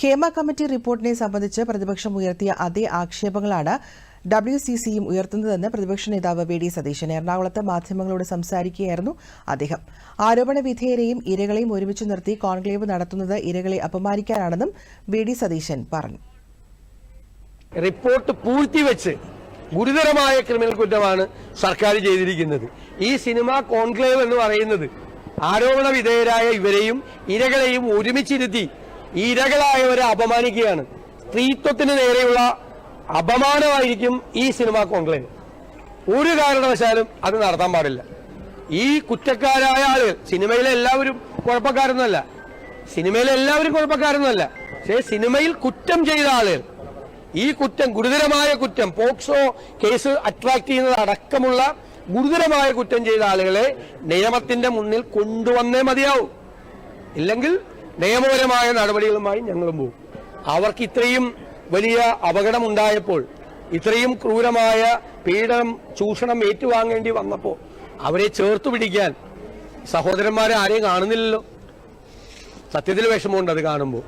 Hema committee റിപ്പോർട്ടിനെ സംബന്ധിച്ച് പ്രതിപക്ഷം ഉയർത്തിയ അതേ ആക്ഷേപങ്ങളാണ് ഡബ്ല്യു സി സിയും ഉയർത്തുന്നതെന്ന് പ്രതിപക്ഷ നേതാവ് വി ഡി സതീശൻ എറണാകുളത്ത് മാധ്യമങ്ങളോട് സംസാരിക്കുകയായിരുന്നു അദ്ദേഹം. ആരോപണ വിധേയരെയും ഇരകളെയും ഒരുമിച്ച് നിർത്തി കോൺക്ലേവ് നടത്തുന്നത് ഇരകളെ അപമാനിക്കാനാണെന്നും വി ഡി സതീശൻ പറഞ്ഞു. റിപ്പോർട്ട് പൂഴ്ത്തിവെച്ച് ഗുരുതരമായ ക്രിമിനൽ കുറ്റമാണ് സർക്കാർ ചെയ്തിരിക്കുന്നത്. ഈ സിനിമ കോൺക്ലേവ് എന്ന് പറയുന്നത് ആരോപണ വിധേയരായ ഇവരെയും ഇരകളെയും ഒരുമിച്ചിരുത്തി ഇരകളായവരെ അപമാനിക്കുകയാണ്. സ്ത്രീത്വത്തിന് നേരെയുള്ള അപമാനമായിരിക്കും ഈ സിനിമ കോൺക്ലേവ്. ഒരു കാരണവശാലും അത് നടത്താൻ പാടില്ല. ഈ കുറ്റക്കാരായ ആളുകൾ സിനിമയിലെ എല്ലാവരും കുഴപ്പക്കാരൊന്നുമല്ല. സിനിമയിലെ എല്ലാവരും കുഴപ്പക്കാരൊന്നുമല്ല. പക്ഷേ സിനിമയിൽ കുറ്റം ചെയ്ത ആളുകൾ ഈ കുറ്റം ഗുരുതരമായ കുറ്റം പോക്സോ കേസ് അട്രാക്ട് ചെയ്യുന്നത് അടക്കമുള്ള ഗുരുതരമായ കുറ്റം ചെയ്ത ആളുകളെ നിയമത്തിന്റെ മുന്നിൽ കൊണ്ടുവന്നേ മതിയാവും. ഇല്ലെങ്കിൽ നിയമപരമായ നടപടികളുമായി ഞങ്ങളും പോകും. അവർക്ക് ഇത്രയും വലിയ അപകടമുണ്ടായപ്പോൾ ഇത്രയും ക്രൂരമായ പീഡനം ചൂഷണം ഏറ്റുവാങ്ങേണ്ടി വന്നപ്പോൾ അവരെ ചേർത്ത് പിടിക്കാൻ സഹോദരന്മാരെ ആരെയും കാണുന്നില്ലല്ലോ. സത്യത്തിൽ വിഷമമുണ്ട് അത് കാണുമ്പോൾ.